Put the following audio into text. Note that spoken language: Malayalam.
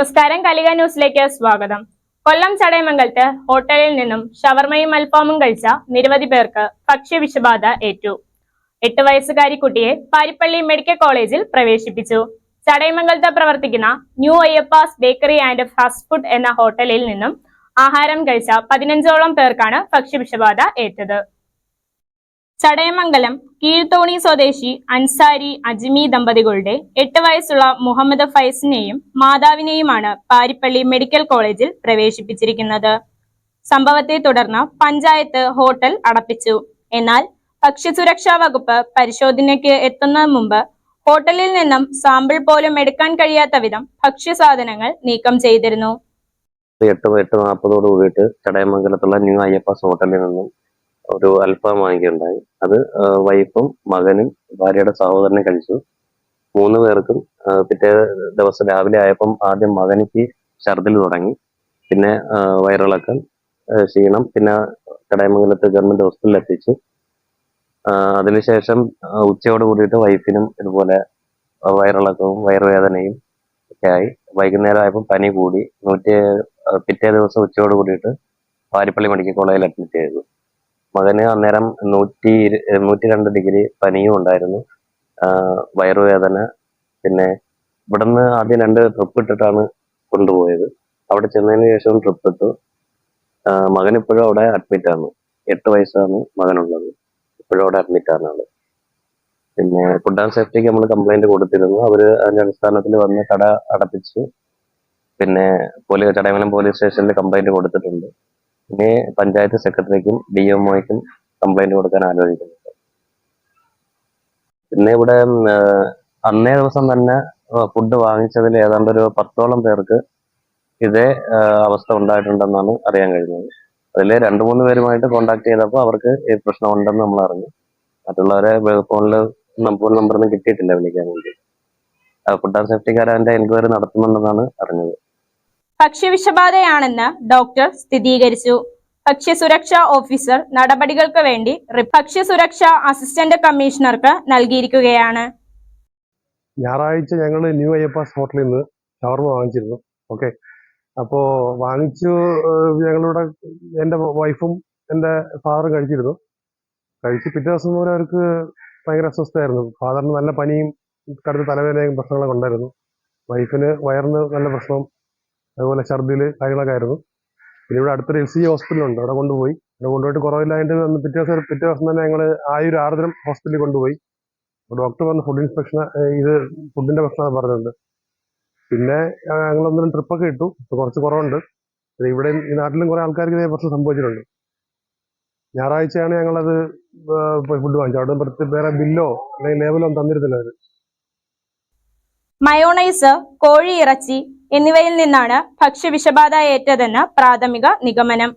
നമസ്കാരം കലിക ന്യൂസിലേക്ക് സ്വാഗതം. കൊല്ലം ചടയമംഗലത്ത് ഹോട്ടലിൽ നിന്നും ഷവർമയും അൽഫാമും കഴിച്ച നിരവധി പേർക്ക് ഭക്ഷ്യവിഷബാധ ഏറ്റു. എട്ട് വയസ്സുകാരി കുട്ടിയെ പാരിപ്പള്ളി മെഡിക്കൽ കോളേജിൽ പ്രവേശിപ്പിച്ചു. ചടയമംഗലത്ത് പ്രവർത്തിക്കുന്ന new Ayyappas bakery and fast food എന്ന ഹോട്ടലിൽ നിന്നും ആഹാരം കഴിച്ച പതിനഞ്ചോളം പേർക്കാണ് ഭക്ഷ്യവിഷബാധ ഏറ്റത്. ചടയമംഗലം കീഴ്ത്തോണി സ്വദേശി അൻസാരി അജ്മി ദമ്പതികളുടെ എട്ട് വയസ്സുള്ള മുഹമ്മദ് ഫൈസിനെയും മാതാവിനെയുമാണ് പാരിപ്പള്ളി മെഡിക്കൽ കോളേജിൽ പ്രവേശിപ്പിച്ചിരിക്കുന്നത്. സംഭവത്തെ തുടർന്ന് പഞ്ചായത്ത് ഹോട്ടൽ അടപ്പിച്ചു. എന്നാൽ ഭക്ഷ്യസുരക്ഷാ വകുപ്പ് പരിശോധനയ്ക്ക് എത്തുന്നതിന് മുമ്പ് ഹോട്ടലിൽ നിന്നും സാമ്പിൾ പോലും എടുക്കാൻ കഴിയാത്ത വിധം ഭക്ഷ്യസാധനങ്ങൾ നീക്കം ചെയ്തിരുന്നു. എട്ട് എട്ട് നാൽപ്പതോട് കൂടിയിട്ട് ചടയമംഗലത്തുള്ള ന്യൂ അയ്യപ്പാസ് ഹോട്ടലിൽ നിന്നും ഒരു അൽഫാം വാങ്ങിക്കുണ്ടായി. അത് വൈഫും മകനും ഭാര്യയുടെ സഹോദരനും കഴിച്ചു. മൂന്ന് പേർക്കും പിറ്റേ ദിവസം രാവിലെ ആയപ്പം ആദ്യം മകനിക്ക് ഛർദിൽ തുടങ്ങി. പിന്നെ വയറിളക്കം ക്ഷീണം പിന്നെ കടയമംഗലത്ത് ഗവൺമെന്റ് ഹോസ്പിറ്റലിൽ എത്തിച്ചു. അതിനുശേഷം ഉച്ചയോട് കൂടിയിട്ട് വൈഫിനും ഇതുപോലെ വയറിളക്കവും വയറുവേദനയും ഒക്കെ ആയി. വൈകുന്നേരം ആയപ്പോൾ പനി കൂടി. നൂറ്റി പിറ്റേ ദിവസം ഉച്ചയോട് കൂടിയിട്ട് പാരിപ്പള്ളി മെഡിക്കൽ കോളേജിൽ അഡ്മിറ്റ് ചെയ്തു. മകന് അന്നേരം നൂറ്റി നൂറ്റി രണ്ട് ഡിഗ്രി പനിയും ഉണ്ടായിരുന്നു. വയറുവേദന. പിന്നെ ഇവിടുന്ന് ആദ്യം രണ്ട് ട്രിപ്പ് ഇട്ടിട്ടാണ് കൊണ്ടുപോയത്. അവിടെ ചെന്നതിന് ശേഷം ട്രിപ്പ് ഇട്ടു. മകൻ ഇപ്പോഴും അവിടെ അഡ്മിറ്റ് ആണ്. എട്ട് വയസ്സാണ് മകനുള്ളത്. ഇപ്പോഴും അവിടെ അഡ്മിറ്റ് ആണ് ആൾ. പിന്നെ ഫുഡ് ആൻഡ് സേഫ്റ്റിക്ക് നമ്മൾ കംപ്ലൈന്റ് കൊടുത്തിരുന്നു. അവർ അതിന്റെ അടിസ്ഥാനത്തിൽ വന്ന് കട അടപ്പിച്ചു. പിന്നെ പോലീസ് ചടയമംഗലം പോലീസ് സ്റ്റേഷനിൽ കംപ്ലൈന്റ് കൊടുത്തിട്ടുണ്ട്. ഇനി പഞ്ചായത്ത് സെക്രട്ടറിക്കും ഡി എം ഒയ്ക്കും കംപ്ലൈന്റ് കൊടുക്കാൻ ആലോചിക്കുന്നുണ്ട്. പിന്നെ ഇവിടെ അന്നേ ദിവസം തന്നെ ഫുഡ് വാങ്ങിച്ചതിൽ ഏതാണ്ട് ഒരു പത്തോളം പേർക്ക് ഇതേ അവസ്ഥ ഉണ്ടായിട്ടുണ്ടെന്നാണ് അറിയാൻ കഴിഞ്ഞത്. അതിൽ രണ്ട് മൂന്ന് പേരുമായിട്ട് കോണ്ടാക്ട് ചെയ്തപ്പോൾ അവർക്ക് ഈ പ്രശ്നം ഉണ്ടെന്ന് നമ്മൾ അറിഞ്ഞു. മറ്റുള്ളവരെ ഫോണിൽ ഫോൺ നമ്പറൊന്നും കിട്ടിയിട്ടില്ല വിളിക്കാൻ വേണ്ടി. ഫുഡ് ആൻഡ് സേഫ്റ്റിക്കാർ അതിന്റെ എൻക്വയറി നടത്തുന്നുണ്ടെന്നാണ് അറിഞ്ഞത്. ഭക്ഷ്യവിഷബാധയാണെന്ന് ഡോക്ടർ സ്ഥിരീകരിച്ചു. ഭക്ഷ്യസുരക്ഷാ ഓഫീസർ നടപടികൾക്ക് വേണ്ടി ഭക്ഷ്യസുരക്ഷാ അസിസ്റ്റന്റ് കമ്മീഷണർക്ക് നൽകിയിരിക്കുകയാണ്. ഞായറാഴ്ച ഞങ്ങൾ ന്യൂ അയ്യപ്പാസ് ഹോട്ടലിൽ നിന്ന് ഷവർമ വാങ്ങിച്ചിരുന്നു. ഓക്കെ. അപ്പോ വാങ്ങിച്ചു ഞങ്ങളിവിടെ എന്റെ വൈഫും എന്റെ ഫാദറും കഴിച്ചിരുന്നു. കഴിച്ച് പിറ്റേ ദിവസം മുതൽ അവർക്ക് ഭയങ്കര അസ്വസ്ഥമായിരുന്നു ഫാദറിന് നല്ല പനിയും കടുത്ത തലവേദനയും പ്രശ്നങ്ങളൊക്കെ ഉണ്ടായിരുന്നു. വൈഫിന് വയറിന് നല്ല പ്രശ്നം അതുപോലെ ഛർദിൽ കാര്യങ്ങളൊക്കെ ആയിരുന്നു. പിന്നെ ഇവിടെ അടുത്തൊരു എൽ സി ഹോസ്പിറ്റലുണ്ട് അവിടെ കൊണ്ടുപോയി. അവിടെ കൊണ്ടുപോയിട്ട് കുറവില്ലായിട്ട് പിറ്റേ ദിവസം പിറ്റേ ദിവസം തന്നെ ഞങ്ങൾ ആയൊരു ആർദ്രം ഹോസ്പിറ്റലിൽ കൊണ്ടുപോയി. ഡോക്ടർ വന്ന് ഫുഡ് ഇൻസ്പെക്ഷൻ ഇത് ഫുഡിന്റെ പ്രശ്നമാണ് പറഞ്ഞത് പിന്നെ ഞങ്ങളൊന്നും ട്രിപ്പൊക്കെ ഇട്ടു. കുറച്ച് കുറവുണ്ട്. ഇവിടെ ഈ നാട്ടിലും കുറേ ആൾക്കാർക്ക് ഇതേ പ്രശ്നം സംഭവിച്ചിട്ടുണ്ട്. ഞായറാഴ്ചയാണ് ഞങ്ങളത് ഫുഡ് വാങ്ങിച്ചത്. അവിടെ പ്രത്യേക വേറെ ബില്ലോ അല്ലെങ്കിൽ ലേബലോ തന്നിരുന്നില്ല അവർ മയോണൈസ് കോഴിയിറച്ചി എന്നിവയിൽ നിന്നാണ് ഭക്ഷ്യവിഷബാധ ഏറ്റതെന്ന് പ്രാഥമിക നിഗമനം.